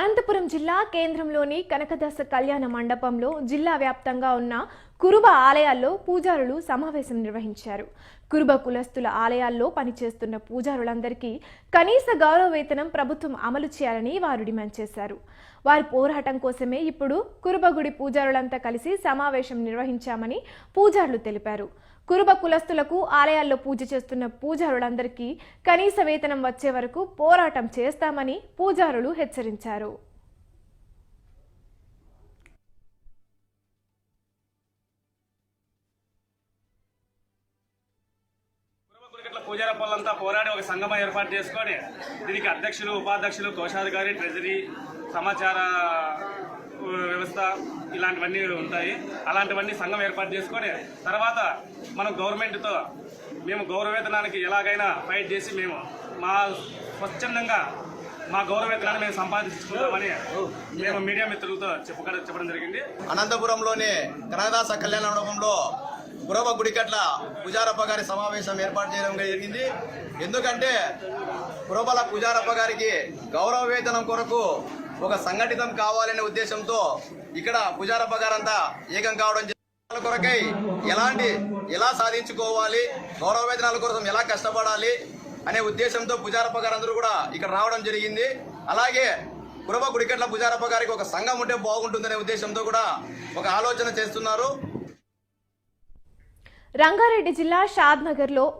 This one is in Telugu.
అనంతపురం జిల్లా కేంద్రంలోని కనకదాస కళ్యాణ మండపంలో జిల్లా వ్యాప్తంగా ఉన్న కురుబ ఆలయాల్లో పూజారులు సమావేశం నిర్వహించారు. కురుబ కులస్తుల ఆలయాల్లో పనిచేస్తున్న పూజారులందరికీ కనీస గౌరవ వేతనం ప్రభుత్వం అమలు చేయాలని వారు డిమాండ్ చేశారు. వారి పోరాటం కోసమే ఇప్పుడు కురుబగుడి పూజారులంతా కలిసి సమావేశం నిర్వహించామని పూజారులు తెలిపారు. కురుబ కులస్తులకు ఆలయాల్లో పూజ చేస్తున్న పూజారులందరికీ కనీస వేతనం వచ్చే వరకు పోరాటం చేస్తామని పూజారులు హెచ్చరించారు. పూజార పనులంతా పోరాడి ఒక సంఘం ఏర్పాటు చేసుకొని దీనికి అధ్యక్షులు ఉపాధ్యక్షులు కోశాధికారి ట్రెజరీ సమాచార వ్యవస్థ ఇలాంటివన్నీ ఉంటాయి. అలాంటివన్నీ సంఘం ఏర్పాటు చేసుకొని తర్వాత మనం గవర్నమెంట్తో మేము గౌరవేతనానికి ఎలాగైనా ఫైట్ చేసి మేము మా స్వచ్ఛందంగా మా గౌరవేతనాన్ని మేము సంపాదించుకుందామని మేము మీడియా మిత్రులతో చెప్పక చెప్పడం జరిగింది. అనంతపురంలోని కనకదాస కళ్యాణ మండపంలో పురవ గుడికట్ల పుజారప్ప గారి సమావేశం ఏర్పాటు చేయడం జరిగింది. ఎందుకంటే పురబల పుజారప్ప గారికి గౌరవ వేతనం కొరకు ఒక సంఘటితం కావాలనే ఉద్దేశంతో ఇక్కడ పుజారప్ప గారంతా ఏకం కావడం కొరకై ఎలాంటి ఎలా సాధించుకోవాలి గౌరవ వేతనాల కోసం ఎలా కష్టపడాలి అనే ఉద్దేశంతో పుజారప్ప గారందరూ కూడా ఇక్కడ రావడం జరిగింది. అలాగే కురబ గుడికట్ల పుజారప్ప గారికి ఒక సంఘం ఉంటే బాగుంటుందనే ఉద్దేశంతో కూడా ఒక ఆలోచన చేస్తున్నారు. రంగారెడ్డి జిల్లా షాద్ నగర్లో